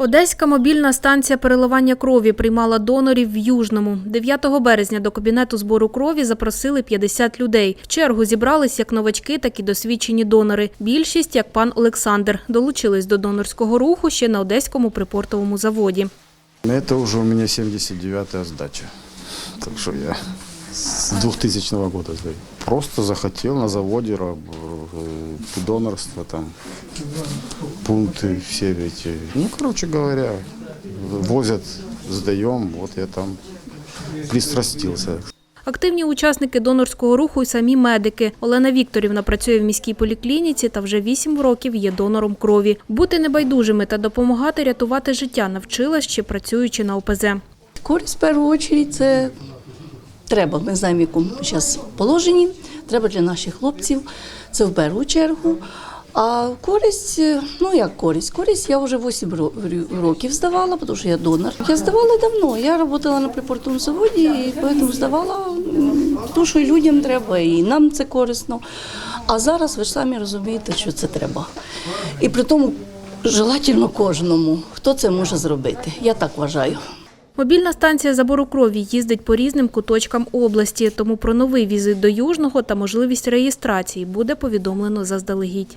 Одеська мобільна станція переливання крові приймала донорів в Южному. 9 березня до кабінету збору крові запросили 50 людей. В чергу зібрались як новачки, так і досвідчені донори. Більшість, як пан Олександр, долучились до донорського руху ще на одеському припортовому заводі. Это уже у меня 79-я сдача. Так что я с 2000 года сдаю. Просто захотел на э, донорство, там, пункты все эти. Ну, короче говоря, возят, сдаем, вот я там пристрастился. Активні учасники донорського руху й самі медики. Олена Вікторівна працює в міській поліклініці та вже 8 років є донором крові. Бути небайдужими та допомагати рятувати життя навчилась ще працюючи на ОПЗ. Користь в першу чергу це треба. Ми знаємо, в якому зараз положенні. Треба для наших хлопців. Це в першу чергу. А користь, е, ну як користь? Користь я вже 8 років здавала, тому що я донор. Я здавала давно. Я працювала на припортовому заводі і тому здавала, тому що людям треба, і нам це корисно. А зараз ви ж самі розумієте, що це треба. І при тому желательно кожному, хто це може зробити. Я так вважаю. Мобільна станція забору крові їздить по різним куточкам області, тому про новий візит до Южного та можливість реєстрації буде повідомлено заздалегідь.